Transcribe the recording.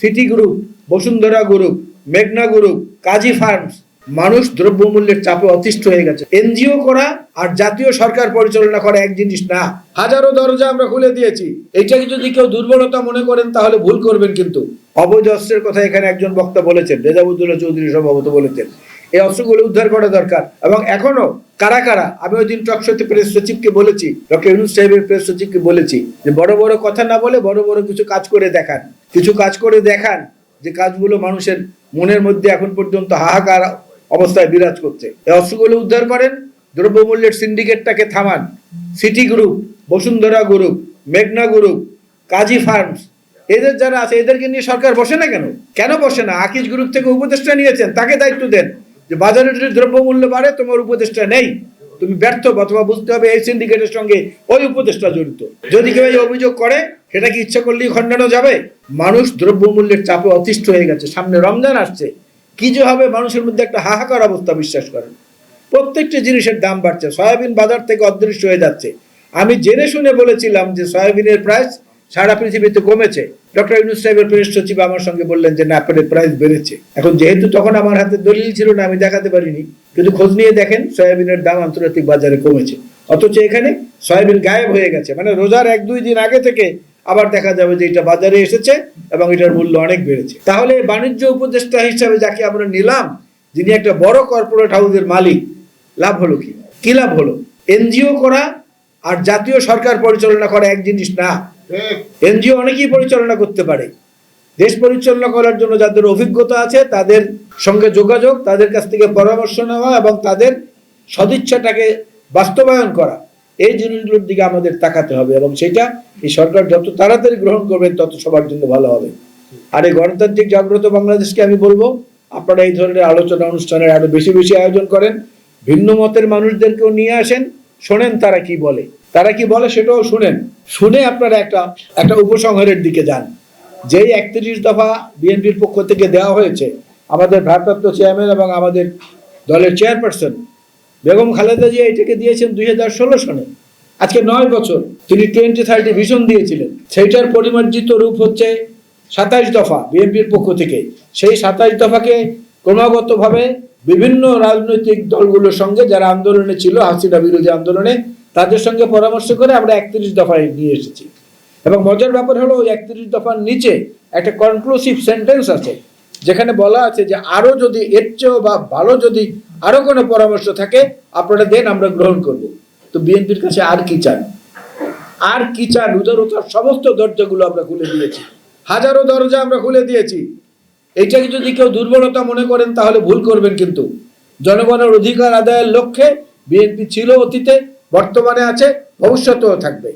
City group, Bashundhara group, মেঘনা group, Kazi farms, মানুষ দ্রব্যমূল্যের চাপে অতিষ্ঠ হয়ে গেছে। এনজিও করা আর জাতীয় সরকার পরিচালনা করা এক জিনিস না। হাজারো দরজা আমরা খুলে দিয়েছি। এইটাকে যদি কেউ দুর্বলতা মনে করেন, তাহলে ভুল করবেন কিন্তু। অবৈধ অস্ত্রের কথা এখানে একজন বক্তা বলেছেন রেজাবুদ্দুল্লাহ চৌধুরী সম্ভবত বলেছেন। এই অস্ত্রগুলো উদ্ধার করা দরকার। এবং এখনও কারা কারা, আমি ওই দিন টকশোতে প্রেস সচিবকে বলেছি, ডক্টর ইউনুস সাহেবের প্রেস সচিবকে বলেছি, যে বড় বড় কথা না বলে বড় বড় কিছু কাজ করে দেখান। কিছু কাজ করে দেখান যে কাজগুলো মানুষের মনের মধ্যে এখন পর্যন্ত হাহাকার অবস্থায় বিরাজ করছে। এই অস্ত্রগুলো উদ্ধার করেন, দ্রব্যমূল্যের সিন্ডিকেটটাকে থামান। সিটি গ্রুপ বসুন্ধরা গ্রুপ মেঘনা গ্রুপ কাজী ফার্মস এদের যারা আছে, এদেরকে নিয়ে সরকার বসে না কেন? কেন বসে না? আকিজ গ্রুপ থেকে উপদেষ্টা নিয়েছেন, তাকে দায়িত্ব দেন যে বাজারে যদি দ্রব্যমূল্য বাড়ে, তোমার উপদেষ্টা নেই। তুমি ব্যর্থ অথবা বুঝতে হবে এই সিন্ডিকেটের সঙ্গে ওই উপদেষ্টা জড়িত। যদি কেউ এই অভিযোগ করে, সেটা কি ইচ্ছা করলেই খণ্ডানো যাবে? মানুষ দ্রব্যমূল্যের চাপে অতিষ্ঠ হয়ে গেছে। সামনে রমজান আসছে। কি যে হবে, মানুষের মধ্যে একটা হাহাকার অবস্থা বিশ্বাস করেন। প্রত্যেকটি জিনিসের দাম বাড়ছে। সয়াবিন বাজার থেকে অদৃশ্য হয়ে যাচ্ছে। আমি জেনে শুনে বলেছিলাম যে সয়াবিনের প্রাইস সারা পৃথিবীতে কমেছে। ডক্টর ইউনুস সাহেবের প্রেস সচিব আমার সঙ্গে বললেন যে, না, আপনাদের প্রাইস বেড়েছে। এখন যেহেতু তখন আমার হাতে দলিল ছিল না, আমি দেখাতে পারিনি। কিন্তু খোঁজ নিয়ে দেখেন, সয়াবিনের দাম আন্তর্জাতিক বাজারে কমেছে। অথচ এখানে সয়াবিন গায়েব হয়ে গেছে। মানে রোজার এক, দুই দিন আগে থেকে আবার দেখা যাবে যে এটা বাজারে এসেছে এবং এটার মূল্য অনেক বেড়েছে। তাহলে বাণিজ্য উপদেষ্টা হিসাবে যাকে আমরা নিলাম, যিনি একটা বড় কর্পোরেট হাউসের মালিক, লাভ হলো কি? কি লাভ হলো? এনজিও করা আর জাতীয় সরকার পরিচালনা করা এক জিনিস না। এনজিও অনেকেই পরিচালনা করতে পারে। দেশ পরিচালনা করার জন্য যাদের অভিজ্ঞতা আছে, তাদের সঙ্গে যোগাযোগ, তাদের কাছ থেকে পরামর্শ নেওয়া এবং তাদের সদিচ্ছাটাকে বাস্তবায়ন করা, এই জিনিসগুলোর দিকে আমাদের তাকাতে হবে এবং সেটা এই সরকার যত তাড়াতাড়ি গ্রহণ করবেন তত সবার জন্য ভালো হবে। আর এই গণতান্ত্রিক জাগ্রত বাংলাদেশকে আমি বলব, আপনারা এই ধরনের আলোচনা অনুষ্ঠানের আরও বেশি বেশি আয়োজন করেন, ভিন্ন মতের মানুষদেরকেও নিয়ে আসেন, শোনেন তারা কি বলে। তারা কি বলে সেটাও শুনেন। শুনে আপনারা একটা একটা উপসংহারের দিকে যান। যেই একত্রিশ দফা বিএনপির পক্ষ থেকে দেওয়া হয়েছে, আমাদের ভারপ্রাপ্ত চেয়ারম্যান এবং আমাদের দলের চেয়ারপারসন বেগম খালেদা জিয়া এটাকে দিয়েছেন দুই হাজার ষোলো সনে। আজকে নয় বছর তিনি টোয়েন্টি থার্টি ভিশন দিয়েছিলেন। সেইটার পরিমার্জিত রূপ হচ্ছে সাতাইশ দফা বিএনপির পক্ষ থেকে। সেই সাতাইশ দফাকে ক্রমাগতভাবে বিভিন্ন রাজনৈতিক দলগুলোর সঙ্গে, যারা আন্দোলনে ছিল, হাসিনা বিরোধী আন্দোলনে তাদের সঙ্গে পরামর্শ করে আমরা একত্রিশ দফায় নিয়ে এসেছি। এবং মজার ব্যাপার হলো, ওই একত্রিশ দফার নিচে একটা কনক্লুসিভ সেন্টেন্স আছে, যেখানে বলা আছে যে, আরও যদি এর চেয়েও বা ভালো যদি আরও কোনো পরামর্শ থাকে, আপনারা দেন, আমরা গ্রহণ করব। তো বিএনপির কাছে আর কি চান? আর কি চান? উদারতার সমস্ত দরজাগুলো আমরা খুলে দিয়েছি। হাজারো দরজা আমরা খুলে দিয়েছি। এইটাকে যদি কেউ দুর্বলতা মনে করেন, তাহলে ভুল করবেন কিন্তু। জনগণের অধিকার আদায়ের লক্ষ্যে বিএনপি ছিল অতীতে বর্তমানে আছে ভবিষ্যতেও থাকবে।